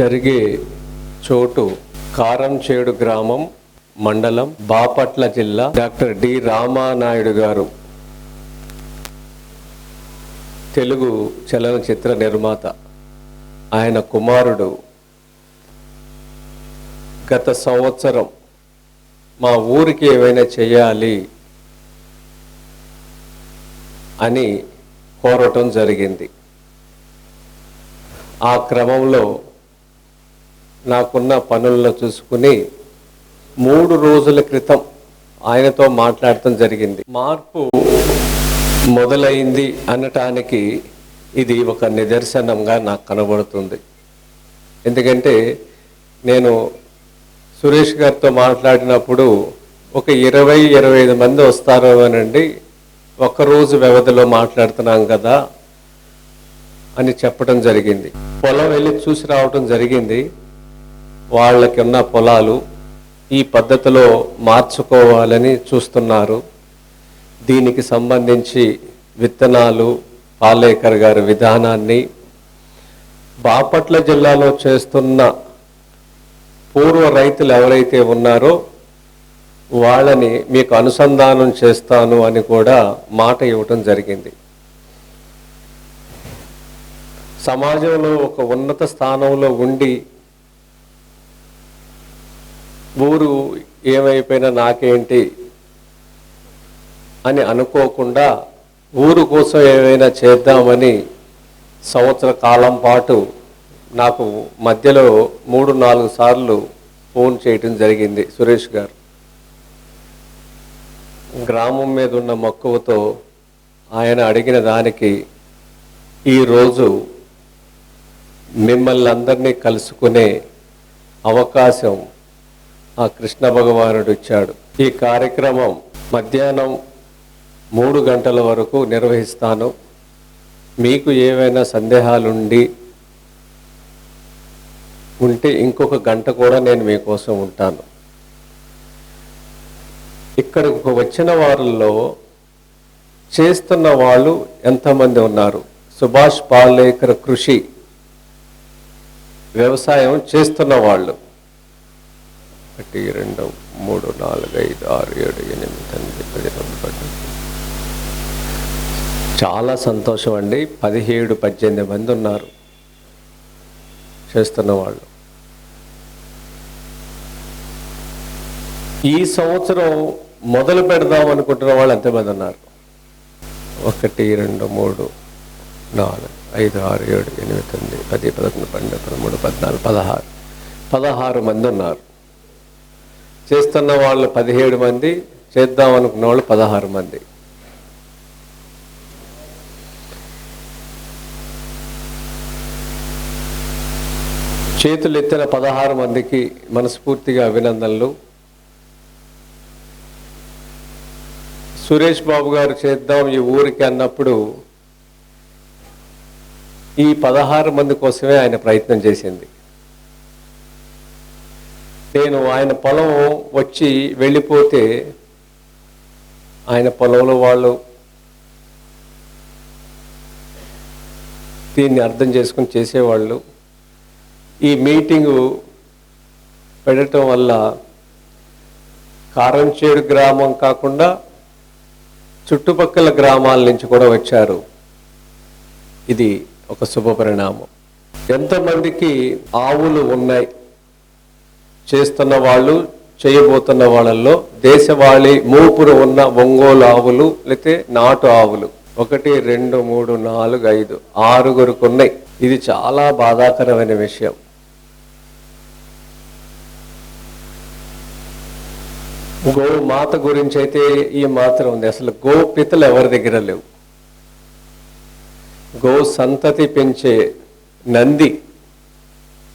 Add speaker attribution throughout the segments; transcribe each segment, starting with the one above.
Speaker 1: జరిగే చోటు కారంచేడు గ్రామం మండలం బాపట్ల జిల్లా డాక్టర్ డి రామానాయుడు గారు. తెలుగు చలనచిత్ర నిర్మాత. ఆయన కుమారుడు. గత సంవత్సరం మా ఊరికి ఏమైనా చేయాలి అని కోరటం జరిగింది. ఆ క్రమంలో నాకున్న పనులను చూసుకుని మూడు రోజుల క్రితం ఆయనతో మాట్లాడటం జరిగింది. మార్పు మొదలైంది అనటానికి ఇది ఒక నిదర్శనంగా నాకు కనబడుతుంది. ఎందుకంటే నేను సురేష్ గారితో మాట్లాడినప్పుడు ఒక ఇరవై ఇరవై ఐదు మంది వస్తారో అనండి ఒక్కరోజు వ్యవధిలో మాట్లాడుతున్నాం కదా అని చెప్పడం జరిగింది. పొలం వెళ్ళి చూసి రావటం జరిగింది. వాళ్ళకి ఉన్న పొలాలు ఈ పద్ధతిలో మార్చుకోవాలని చూస్తున్నారు. దీనికి సంబంధించి విత్తనాలు పాలేకర్ గారి విధానాన్ని బాపట్ల జిల్లాలో చేస్తున్న పూర్వ రైతులు ఎవరైతే ఉన్నారో వాళ్ళని మీకు అనుసంధానం చేస్తాను అని కూడా మాట ఇవ్వటం జరిగింది. సమాజంలో ఒక ఉన్నత స్థానంలో ఉండి ఊరు ఏమైపోయినా నాకేంటి అని అనుకోకుండా ఊరు కోసం ఏమైనా చేద్దామని సంవత్సర కాలం పాటు నాకు మధ్యలో మూడు నాలుగు సార్లు ఫోన్ చేయటం జరిగింది సురేష్ గారు. గ్రామం మీద ఉన్న మక్కువతో ఆయన అడిగిన దానికి ఈరోజు మిమ్మల్ని అందరినీ కలుసుకునే అవకాశం ఆ కృష్ణ భగవానుడు ఇచ్చాడు ఈ కార్యక్రమం మధ్యాహ్నం మూడు గంటల వరకు నిర్వహిస్తాను. మీకు ఏవైనా సందేహాలుండి ఉంటే ఇంకొక గంట కూడా నేను మీకోసం ఉంటాను. ఇక్కడికి వచ్చిన వారిలో చేస్తున్న వాళ్ళు ఎంతమంది ఉన్నారు? సుభాష్ పాలేకర్ కృషి వ్యవసాయం చేస్తున్న వాళ్ళు. ఒకటి రెండు మూడు నాలుగు ఐదు ఆరు ఏడు ఎనిమిది తొమ్మిది పది పదకొండు. చాలా సంతోషం అండి. పదిహేడు పద్దెనిమిది మంది ఉన్నారు. చేస్తున్న వాళ్ళు. ఈ సంవత్సరం మొదలు పెడదాం అనుకుంటున్న వాళ్ళు ఎంతమంది ఉన్నారు? ఒకటి రెండు మూడు నాలుగు ఐదు ఆరు ఏడు ఎనిమిది తొమ్మిది పది పదకొండు పన్నెండు పదమూడు పద్నాలుగు పదహారు. పదహారు మంది ఉన్నారు. చేస్తున్న వాళ్ళు పదిహేడు మంది చేద్దాం అనుకున్న వాళ్ళు పదహారు మంది. చేతులు ఎత్తిన పదహారు మందికి మనస్ఫూర్తిగా అభినందనలు. సురేష్ బాబు గారు చేద్దాం ఈ ఊరికి అన్నప్పుడు ఈ పదహారు మంది కోసమే ఆయన ప్రయత్నం చేసింది. నేను ఆయన పొలం వచ్చి వెళ్ళిపోతే ఆయన పొలంలో వాళ్ళు దీన్ని అర్థం చేసుకుని చేసేవాళ్ళు. ఈ మీటింగు పెట్టడం వల్ల కారంచేడు గ్రామం కాకుండా చుట్టుపక్కల గ్రామాల నుంచి కూడా వచ్చారు. ఇది ఒక శుభ పరిణామం. ఎంతమందికి ఆవులు ఉన్నాయి? చేస్తున్న వాళ్ళు చేయబోతున్న వాళ్ళల్లో దేశవాళీ మూపురు ఉన్న ఒంగోలు ఆవులు లేకపోతే నాటు ఆవులు. ఒకటి రెండు మూడు నాలుగు ఐదు ఆరుగురికి ఉన్నాయి ఇది చాలా బాధాకరమైన విషయం. గో మాత గురించి అయితే ఈ మాత్రం ఉంది. అసలు గో పితలు ఎవరి దగ్గర లేవు? గో సంతతి పెంచే నంది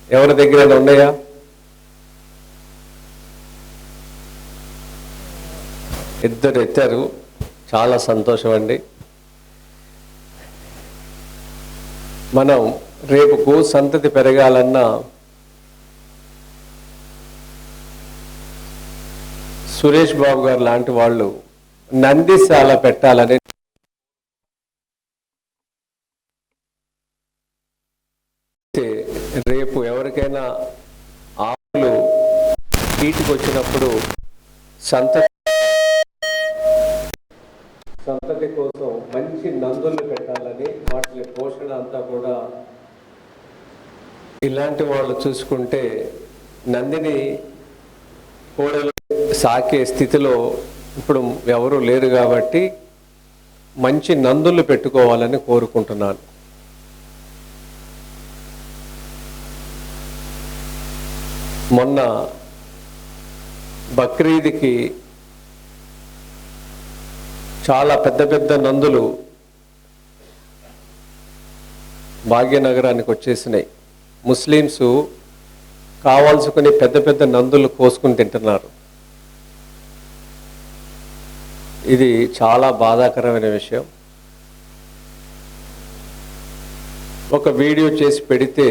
Speaker 1: ఎవరి దగ్గర ఉన్నాయా? ఇద్దరు ఎత్తారు. చాలా సంతోషం అండి మనం రేపు గో సంతతి పెరగాలన్నా సురేష్ బాబు గారు లాంటి వాళ్ళు నందిశాల పెట్టాలని రేపు ఎవరికైనా ఆవులు వీటికి వచ్చినప్పుడు సంతతి సంతతి కోసం మంచి నందులు పెట్టాలని వాటి పోషణ అంతా కూడా ఇలాంటి వాళ్ళు చూసుకుంటే నందిని కోడలు సాకే స్థితిలో ఇప్పుడు ఎవరు లేరు కాబట్టి మంచి నందులు పెట్టుకోవాలని కోరుకుంటున్నాను. మొన్న బక్రీద్కి చాలా పెద్ద పెద్ద నందులు భాగ్యనగరానికి వచ్చేసినాయి. ముస్లిమ్స్ కావాల్సుకుని పెద్ద పెద్ద నందులు కోసుకుని తింటున్నారు. ఇది చాలా బాధాకరమైన విషయం. ఒక వీడియో చేసి పెడితే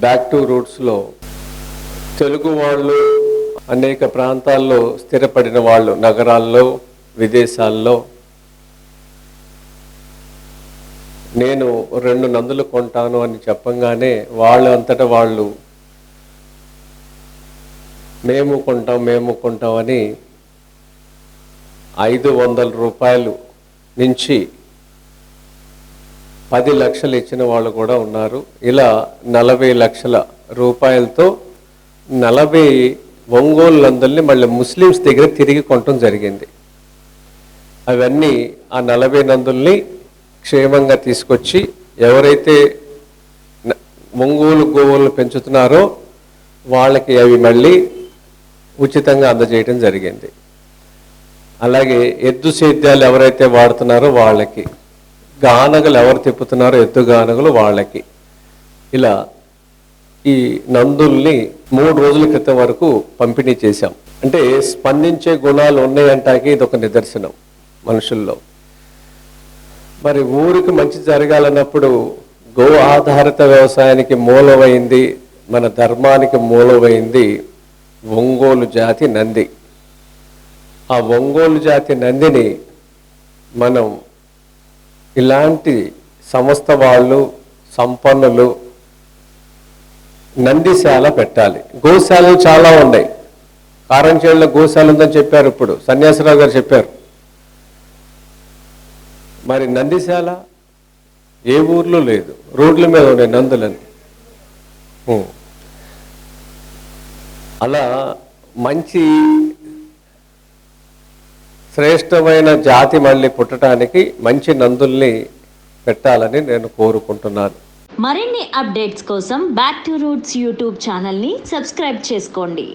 Speaker 1: బ్యాక్ టు రూట్స్లో తెలుగు వాళ్ళు అనేక ప్రాంతాల్లో స్థిరపడిన వాళ్ళు నగరాల్లో విదేశాల్లో నేను రెండు నందులు కొంటాను అని చెప్పంగానే వాళ్ళు అంతటా వాళ్ళు మేము కొంటాం మేము కొంటాం అని ఐదు వందల రూపాయలు నుంచి పది లక్షలు ఇచ్చిన వాళ్ళు కూడా ఉన్నారు. ఇలా నలభై లక్షల రూపాయలతో నలభై ఒంగోలు నందుల్ని మళ్ళీ ముస్లిమ్స్ దగ్గర తిరిగి కొనటం జరిగింది. అవన్నీ ఆ నలభై నందుల్ని క్షేమంగా తీసుకొచ్చి ఎవరైతే న- ఒంగోలు గోవులను పెంచుతున్నారో వాళ్ళకి అవి మళ్ళీ ఉచితంగా అందజేయడం జరిగింది. అలాగే ఎద్దు సేద్యాలు ఎవరైతే వాడుతున్నారో వాళ్ళకి గానగలు ఎవరు తిప్పుతున్నారో ఎద్దు గానగలు వాళ్ళకి. ఇలా ఈ నందుల్ని మూడు రోజుల క్రితం వరకు పంపిణీ చేశాం. అంటే స్పందించే గుణాలు ఉన్నాయంటాకి ఇది ఒక నిదర్శనం మనుషుల్లో. మరి ఊరికి మంచి జరగాలన్నప్పుడు గో ఆధారిత వ్యవసాయానికి మూలమైంది మన ధర్మానికి మూలమైంది ఒంగోలు జాతి నంది. ఆ ఒంగోలు జాతి నందిని మనం ఇలాంటి సంస్థ వాళ్ళు సంపన్నులు నందిశాల పెట్టాలి. గోశాలలు చాలా ఉన్నాయి. కారంచేళ్ళ గోశాల ఉందని చెప్పారు ఇప్పుడు. సన్యాసరావు గారు చెప్పారు. మరి నందిశాల ఏ ఊర్లో లేదు. రోడ్ల మీద ఉన్నాయి నందులని. అలా మంచి శ్రేష్టమైన జాతి మళ్ళీ పుట్టడానికి మంచి నందుల్ని పెట్టాలని నేను కోరుకుంటున్నాను.
Speaker 2: మరిన్ని అప్డేట్స్ కోసం బ్యాక్ టు రూట్స్ యూట్యూబ్ ఛానల్ని సబ్స్క్రైబ్ చేసుకోండి.